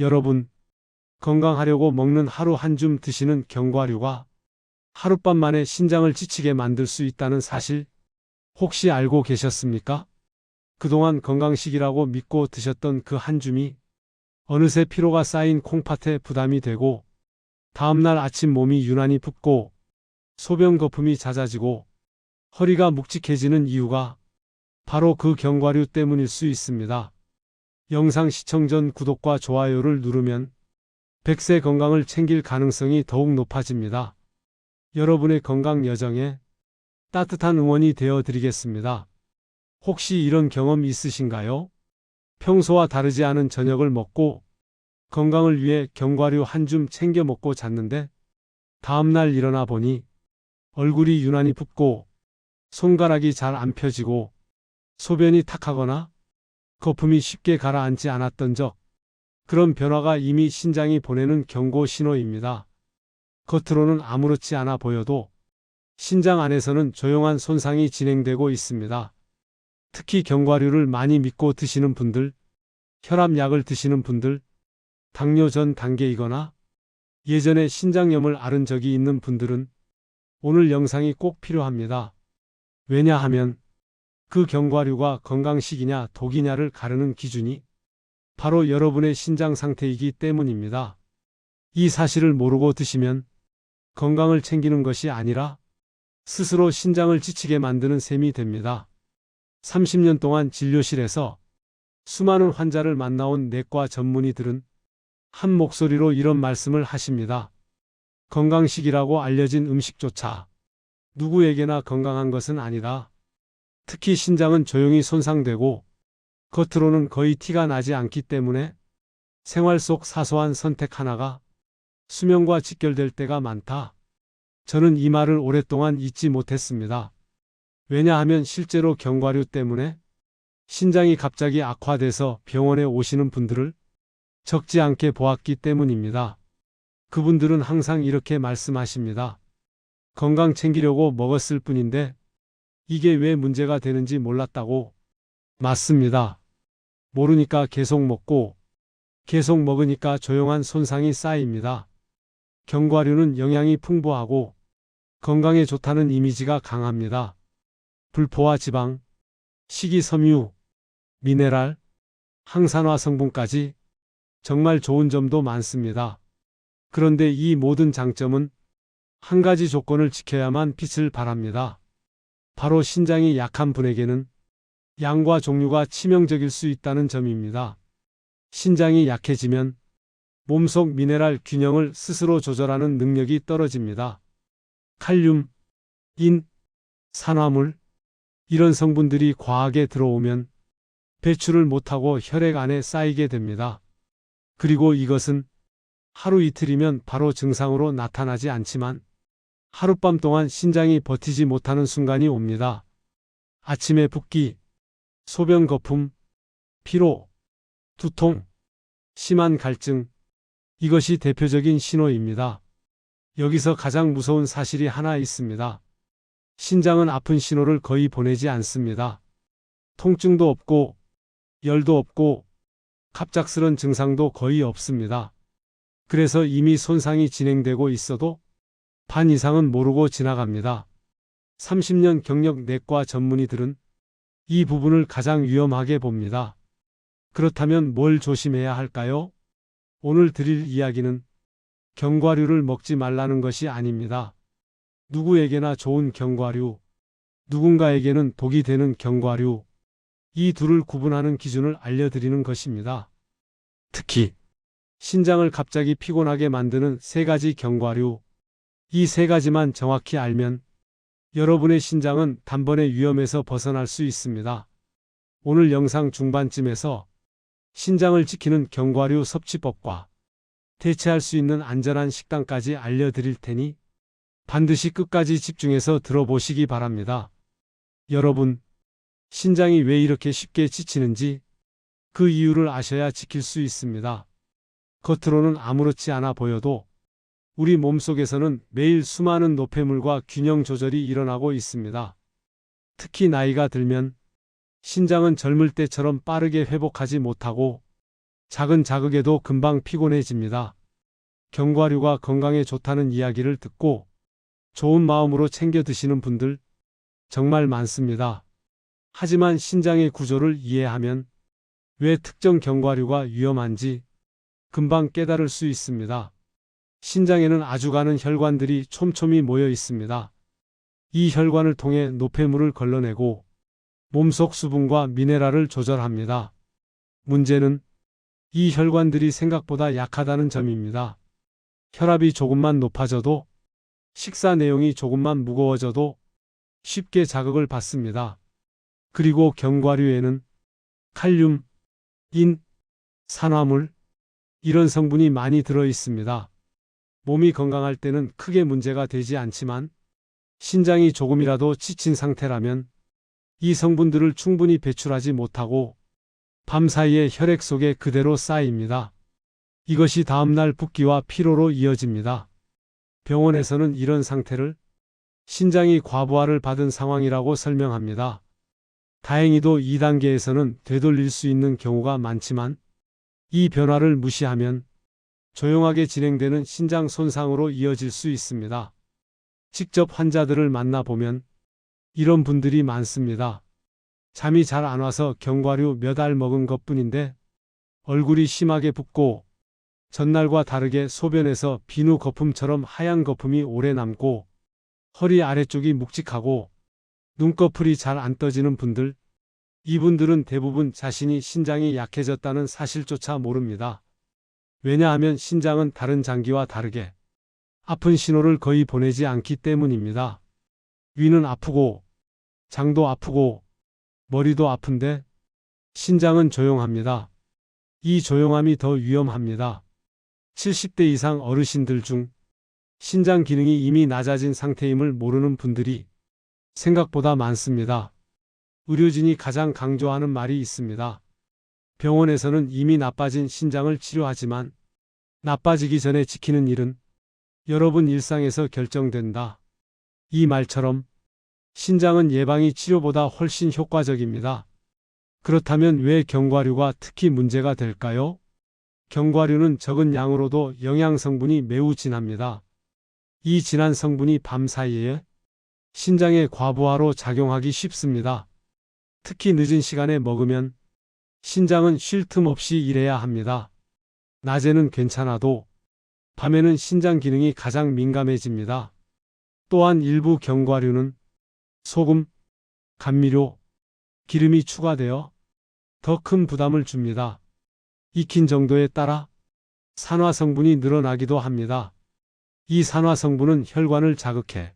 여러분, 건강하려고 먹는 하루 한 줌 드시는 견과류가 하룻밤 만에 신장을 지치게 만들 수 있다는 사실 혹시 알고 계셨습니까? 그동안 건강식이라고 믿고 드셨던 그 한 줌이 어느새 피로가 쌓인 콩팥에 부담이 되고 다음날 아침 몸이 유난히 붓고 소변 거품이 잦아지고 허리가 묵직해지는 이유가 바로 그 견과류 때문일 수 있습니다. 영상 시청 전 구독과 좋아요를 누르면 100세 건강을 챙길 가능성이 더욱 높아집니다. 여러분의 건강 여정에 따뜻한 응원이 되어 드리겠습니다. 혹시 이런 경험 있으신가요? 평소와 다르지 않은 저녁을 먹고 건강을 위해 견과류 한 줌 챙겨 먹고 잤는데 다음날 일어나 보니 얼굴이 유난히 붓고 손가락이 잘 안 펴지고 소변이 탁하거나 거품이 쉽게 가라앉지 않았던 적 그런 변화가 이미 신장이 보내는 경고 신호입니다. 겉으로는 아무렇지 않아 보여도 신장 안에서는 조용한 손상이 진행되고 있습니다. 특히 견과류를 많이 믿고 드시는 분들, 혈압약을 드시는 분들, 당뇨 전 단계이거나 예전에 신장염을 앓은 적이 있는 분들은 오늘 영상이 꼭 필요합니다. 왜냐하면 그 견과류가 건강식이냐 독이냐를 가르는 기준이 바로 여러분의 신장 상태이기 때문입니다. 이 사실을 모르고 드시면 건강을 챙기는 것이 아니라 스스로 신장을 지치게 만드는 셈이 됩니다. 30년 동안 진료실에서 수많은 환자를 만나온 내과 전문의들은 한 목소리로 이런 말씀을 하십니다. 건강식이라고 알려진 음식조차 누구에게나 건강한 것은 아니다. 특히 신장은 조용히 손상되고 겉으로는 거의 티가 나지 않기 때문에 생활 속 사소한 선택 하나가 수명과 직결될 때가 많다. 저는 이 말을 오랫동안 잊지 못했습니다. 왜냐하면 실제로 견과류 때문에 신장이 갑자기 악화돼서 병원에 오시는 분들을 적지 않게 보았기 때문입니다. 그분들은 항상 이렇게 말씀하십니다. 건강 챙기려고 먹었을 뿐인데 이게 왜 문제가 되는지 몰랐다고. 맞습니다. 모르니까 계속 먹고 계속 먹으니까 조용한 손상이 쌓입니다. 견과류는 영양이 풍부하고 건강에 좋다는 이미지가 강합니다. 불포화 지방, 식이섬유, 미네랄, 항산화 성분까지 정말 좋은 점도 많습니다. 그런데 이 모든 장점은 한 가지 조건을 지켜야만 빛을 발합니다. 바로 신장이 약한 분에게는 양과 종류가 치명적일 수 있다는 점입니다. 신장이 약해지면 몸속 미네랄 균형을 스스로 조절하는 능력이 떨어집니다. 칼륨, 인, 산화물, 이런 성분들이 과하게 들어오면 배출을 못하고 혈액 안에 쌓이게 됩니다. 그리고 이것은 하루 이틀이면 바로 증상으로 나타나지 않지만 하룻밤 동안 신장이 버티지 못하는 순간이 옵니다. 아침에 붓기, 소변 거품, 피로, 두통, 심한 갈증, 이것이 대표적인 신호입니다. 여기서 가장 무서운 사실이 하나 있습니다. 신장은 아픈 신호를 거의 보내지 않습니다. 통증도 없고, 열도 없고, 갑작스런 증상도 거의 없습니다. 그래서 이미 손상이 진행되고 있어도 반 이상은 모르고 지나갑니다. 30년 경력 내과 전문의들은 이 부분을 가장 위험하게 봅니다. 그렇다면 뭘 조심해야 할까요? 오늘 드릴 이야기는 견과류를 먹지 말라는 것이 아닙니다. 누구에게나 좋은 견과류, 누군가에게는 독이 되는 견과류, 이 둘을 구분하는 기준을 알려드리는 것입니다. 특히 신장을 갑자기 피곤하게 만드는 세 가지 견과류, 이 세 가지만 정확히 알면 여러분의 신장은 단번에 위험에서 벗어날 수 있습니다. 오늘 영상 중반쯤에서 신장을 지키는 견과류 섭취법과 대체할 수 있는 안전한 식단까지 알려드릴 테니 반드시 끝까지 집중해서 들어보시기 바랍니다. 여러분, 신장이 왜 이렇게 쉽게 지치는지 그 이유를 아셔야 지킬 수 있습니다. 겉으로는 아무렇지 않아 보여도 우리 몸속에서는 매일 수많은 노폐물과 균형 조절이 일어나고 있습니다. 특히 나이가 들면 신장은 젊을 때처럼 빠르게 회복하지 못하고 작은 자극에도 금방 피곤해집니다. 견과류가 건강에 좋다는 이야기를 듣고 좋은 마음으로 챙겨 드시는 분들 정말 많습니다. 하지만 신장의 구조를 이해하면 왜 특정 견과류가 위험한지 금방 깨달을 수 있습니다. 신장에는 아주 가는 혈관들이 촘촘히 모여 있습니다. 이 혈관을 통해 노폐물을 걸러내고 몸속 수분과 미네랄을 조절합니다. 문제는 이 혈관들이 생각보다 약하다는 점입니다. 혈압이 조금만 높아져도 식사 내용이 조금만 무거워져도 쉽게 자극을 받습니다. 그리고 견과류에는 칼륨, 인, 산화물, 이런 성분이 많이 들어 있습니다. 몸이 건강할 때는 크게 문제가 되지 않지만 신장이 조금이라도 지친 상태라면 이 성분들을 충분히 배출하지 못하고 밤 사이에 혈액 속에 그대로 쌓입니다. 이것이 다음날 붓기와 피로로 이어집니다. 병원에서는 이런 상태를 신장이 과부하를 받은 상황이라고 설명합니다. 다행히도 2단계에서는 되돌릴 수 있는 경우가 많지만 이 변화를 무시하면 조용하게 진행되는 신장 손상으로 이어질 수 있습니다. 직접 환자들을 만나보면 이런 분들이 많습니다. 잠이 잘 안 와서 견과류 몇 알 먹은 것 뿐인데 얼굴이 심하게 붓고 전날과 다르게 소변에서 비누 거품처럼 하얀 거품이 오래 남고 허리 아래쪽이 묵직하고 눈꺼풀이 잘 안 떠지는 분들, 이분들은 대부분 자신이 신장이 약해졌다는 사실조차 모릅니다. 왜냐하면 신장은 다른 장기와 다르게 아픈 신호를 거의 보내지 않기 때문입니다. 위는 아프고, 장도 아프고, 머리도 아픈데, 신장은 조용합니다. 이 조용함이 더 위험합니다. 70대 이상 어르신들 중 신장 기능이 이미 낮아진 상태임을 모르는 분들이 생각보다 많습니다. 의료진이 가장 강조하는 말이 있습니다. 병원에서는 이미 나빠진 신장을 치료하지만 나빠지기 전에 지키는 일은 여러분 일상에서 결정된다. 이 말처럼 신장은 예방이 치료보다 훨씬 효과적입니다. 그렇다면 왜 견과류가 특히 문제가 될까요? 견과류는 적은 양으로도 영양 성분이 매우 진합니다. 이 진한 성분이 밤 사이에 신장의 과부하로 작용하기 쉽습니다. 특히 늦은 시간에 먹으면 신장은 쉴 틈 없이 일해야 합니다. 낮에는 괜찮아도 밤에는 신장 기능이 가장 민감해집니다. 또한 일부 견과류는 소금, 감미료, 기름이 추가되어 더 큰 부담을 줍니다. 익힌 정도에 따라 산화 성분이 늘어나기도 합니다. 이 산화 성분은 혈관을 자극해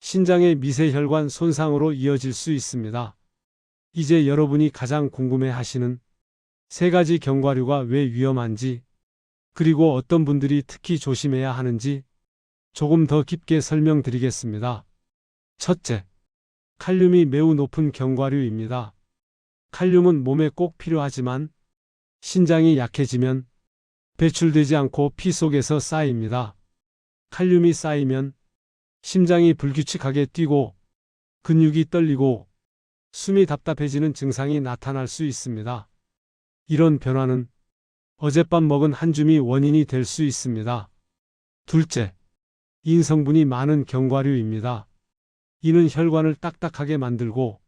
신장의 미세혈관 손상으로 이어질 수 있습니다. 이제 여러분이 가장 궁금해 하시는 세 가지 견과류가 왜 위험한지, 그리고 어떤 분들이 특히 조심해야 하는지 조금 더 깊게 설명드리겠습니다. 첫째, 칼륨이 매우 높은 견과류입니다. 칼륨은 몸에 꼭 필요하지만 신장이 약해지면 배출되지 않고 피 속에서 쌓입니다. 칼륨이 쌓이면 심장이 불규칙하게 뛰고 근육이 떨리고 숨이 답답해지는 증상이 나타날 수 있습니다. 이런 변화는 어젯밤 먹은 한 줌이 원인이 될 수 있습니다. 둘째, 인성분이 많은 견과류입니다. 이는 혈관을 딱딱하게 만들고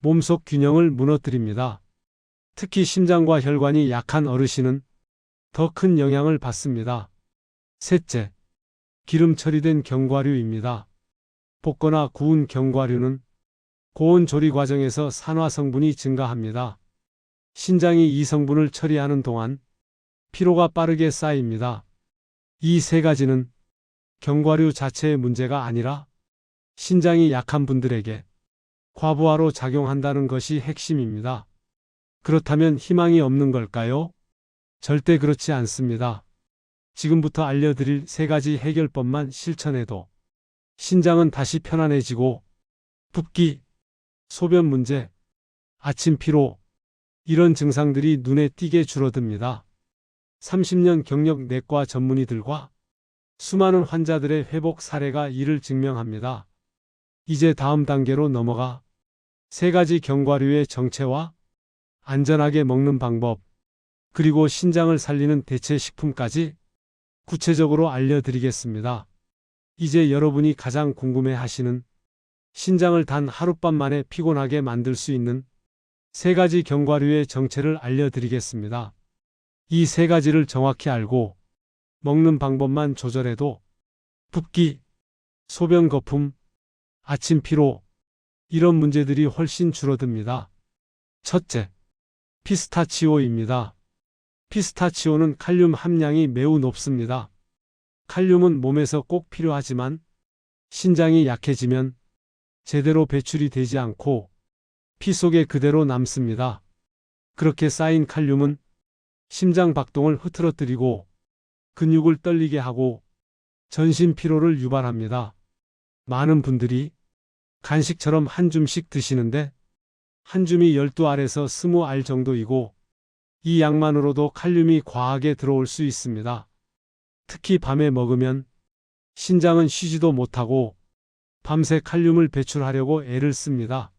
몸속 균형을 무너뜨립니다. 특히 심장과 혈관이 약한 어르신은 더 큰 영향을 받습니다. 셋째, 기름 처리된 견과류입니다. 볶거나 구운 견과류는 고온 조리 과정에서 산화 성분이 증가합니다. 신장이 이 성분을 처리하는 동안 피로가 빠르게 쌓입니다. 이 세 가지는 견과류 자체의 문제가 아니라 신장이 약한 분들에게 과부하로 작용한다는 것이 핵심입니다. 그렇다면 희망이 없는 걸까요? 절대 그렇지 않습니다. 지금부터 알려드릴 세 가지 해결법만 실천해도 신장은 다시 편안해지고 붓기, 소변 문제, 아침 피로, 이런 증상들이 눈에 띄게 줄어듭니다. 30년 경력 내과 전문의들과 수많은 환자들의 회복 사례가 이를 증명합니다. 이제 다음 단계로 넘어가 세 가지 견과류의 정체와 안전하게 먹는 방법, 그리고 신장을 살리는 대체 식품까지 구체적으로 알려드리겠습니다. 이제 여러분이 가장 궁금해 하시는 신장을 단 하룻밤 만에 피곤하게 만들 수 있는 세 가지 견과류의 정체를 알려드리겠습니다. 이 세 가지를 정확히 알고 먹는 방법만 조절해도 붓기, 소변 거품, 아침 피로, 이런 문제들이 훨씬 줄어듭니다. 첫째, 피스타치오입니다. 피스타치오는 칼륨 함량이 매우 높습니다. 칼륨은 몸에서 꼭 필요하지만 신장이 약해지면 제대로 배출이 되지 않고 피 속에 그대로 남습니다. 그렇게 쌓인 칼륨은 심장 박동을 흐트러뜨리고 근육을 떨리게 하고 전신 피로를 유발합니다. 많은 분들이 간식처럼 한 줌씩 드시는데 한 줌이 12알에서 20알 정도이고 이 양만으로도 칼륨이 과하게 들어올 수 있습니다. 특히 밤에 먹으면 신장은 쉬지도 못하고 밤새 칼륨을 배출하려고 애를 씁니다.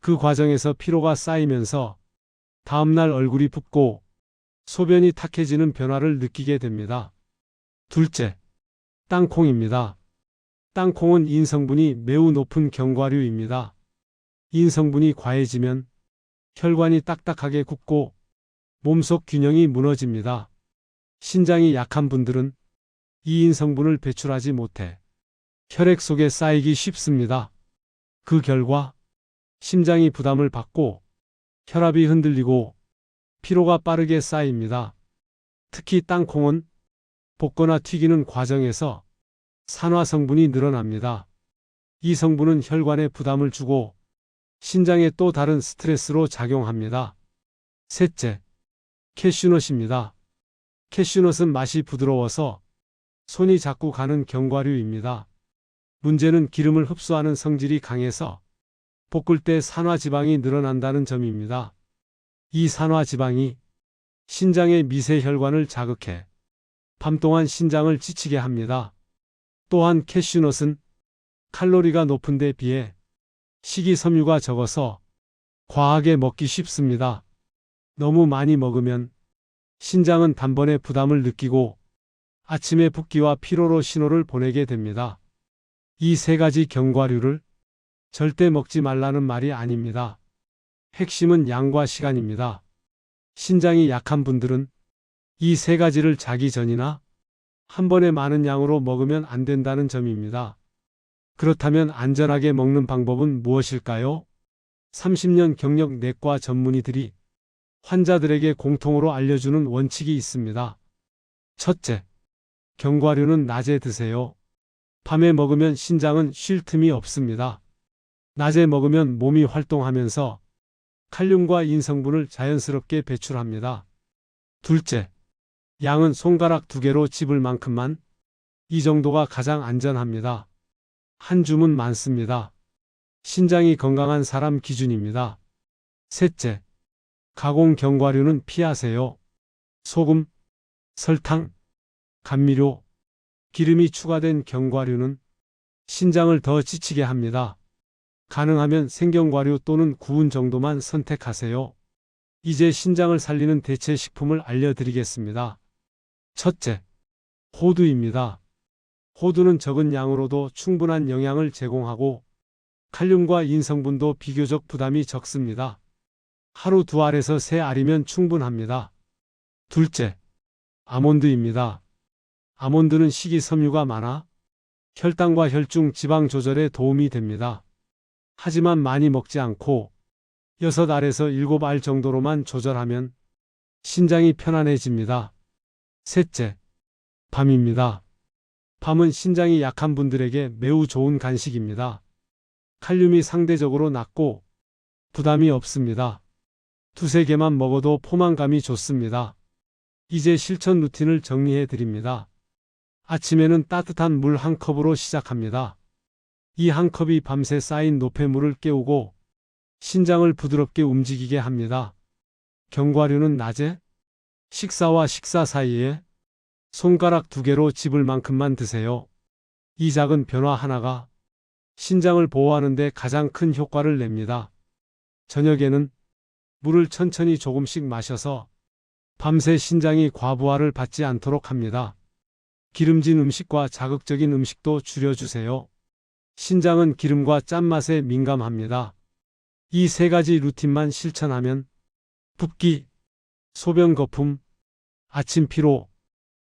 그 과정에서 피로가 쌓이면서 다음날 얼굴이 붓고 소변이 탁해지는 변화를 느끼게 됩니다. 둘째, 땅콩입니다. 땅콩은 인성분이 매우 높은 견과류입니다. 인성분이 과해지면 혈관이 딱딱하게 굳고 몸속 균형이 무너집니다. 신장이 약한 분들은 이 인성분을 배출하지 못해 혈액 속에 쌓이기 쉽습니다. 그 결과 심장이 부담을 받고 혈압이 흔들리고 피로가 빠르게 쌓입니다. 특히 땅콩은 볶거나 튀기는 과정에서 산화 성분이 늘어납니다. 이 성분은 혈관에 부담을 주고 신장에 또 다른 스트레스로 작용합니다. 셋째, 캐슈넛입니다. 캐슈넛은 맛이 부드러워서 손이 자꾸 가는 견과류입니다. 문제는 기름을 흡수하는 성질이 강해서 볶을 때 산화지방이 늘어난다는 점입니다. 이 산화지방이 신장의 미세혈관을 자극해 밤 동안 신장을 지치게 합니다. 또한 캐슈넛은 칼로리가 높은 데 비해 식이섬유가 적어서 과하게 먹기 쉽습니다. 너무 많이 먹으면 신장은 단번에 부담을 느끼고 아침에 붓기와 피로로 신호를 보내게 됩니다. 이 세 가지 견과류를 절대 먹지 말라는 말이 아닙니다. 핵심은 양과 시간입니다. 신장이 약한 분들은 이 세 가지를 자기 전이나 한 번에 많은 양으로 먹으면 안 된다는 점입니다. 그렇다면 안전하게 먹는 방법은 무엇일까요? 30년 경력 내과 전문의들이 환자들에게 공통으로 알려주는 원칙이 있습니다. 첫째, 견과류는 낮에 드세요. 밤에 먹으면 신장은 쉴 틈이 없습니다. 낮에 먹으면 몸이 활동하면서 칼륨과 인성분을 자연스럽게 배출합니다. 둘째, 양은 손가락 두 개로 집을 만큼만 이 정도가 가장 안전합니다. 한 줌은 많습니다. 신장이 건강한 사람 기준입니다. 셋째, 가공 견과류는 피하세요. 소금, 설탕, 감미료, 기름이 추가된 견과류는 신장을 더 지치게 합니다. 가능하면 생견과류 또는 구운 정도만 선택하세요. 이제 신장을 살리는 대체 식품을 알려드리겠습니다. 첫째, 호두입니다. 호두는 적은 양으로도 충분한 영양을 제공하고 칼륨과 인성분도 비교적 부담이 적습니다. 하루 두 알에서 세 알이면 충분합니다. 둘째, 아몬드입니다. 아몬드는 식이섬유가 많아 혈당과 혈중 지방 조절에 도움이 됩니다. 하지만 많이 먹지 않고 6알에서 7알 정도로만 조절하면 신장이 편안해집니다. 셋째, 밤입니다. 밤은 신장이 약한 분들에게 매우 좋은 간식입니다. 칼륨이 상대적으로 낮고 부담이 없습니다. 두세 개만 먹어도 포만감이 좋습니다. 이제 실천 루틴을 정리해 드립니다. 아침에는 따뜻한 물 한 컵으로 시작합니다. 이 한 컵이 밤새 쌓인 노폐물을 깨우고 신장을 부드럽게 움직이게 합니다. 견과류는 낮에 식사와 식사 사이에 손가락 두 개로 집을 만큼만 드세요. 이 작은 변화 하나가 신장을 보호하는 데 가장 큰 효과를 냅니다. 저녁에는 물을 천천히 조금씩 마셔서 밤새 신장이 과부하를 받지 않도록 합니다. 기름진 음식과 자극적인 음식도 줄여주세요. 신장은 기름과 짠맛에 민감합니다. 이 세 가지 루틴만 실천하면 붓기, 소변 거품, 아침 피로,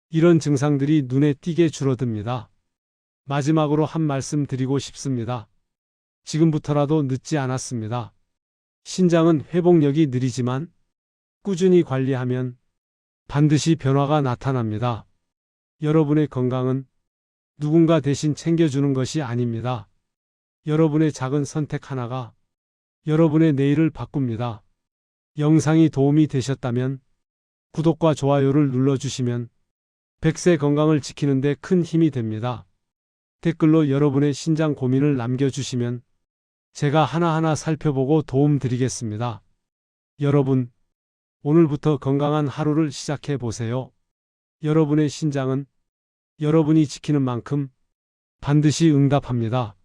이런 증상들이 눈에 띄게 줄어듭니다. 마지막으로 한 말씀 드리고 싶습니다. 지금부터라도 늦지 않았습니다. 신장은 회복력이 느리지만 꾸준히 관리하면 반드시 변화가 나타납니다. 여러분의 건강은 누군가 대신 챙겨주는 것이 아닙니다. 여러분의 작은 선택 하나가 여러분의 내일을 바꿉니다. 영상이 도움이 되셨다면 구독과 좋아요를 눌러주시면 100세 건강을 지키는 데 큰 힘이 됩니다. 댓글로 여러분의 신장 고민을 남겨주시면 제가 하나하나 살펴보고 도움 드리겠습니다. 여러분, 오늘부터 건강한 하루를 시작해 보세요. 여러분의 신장은 여러분이 지키는 만큼 반드시 응답합니다.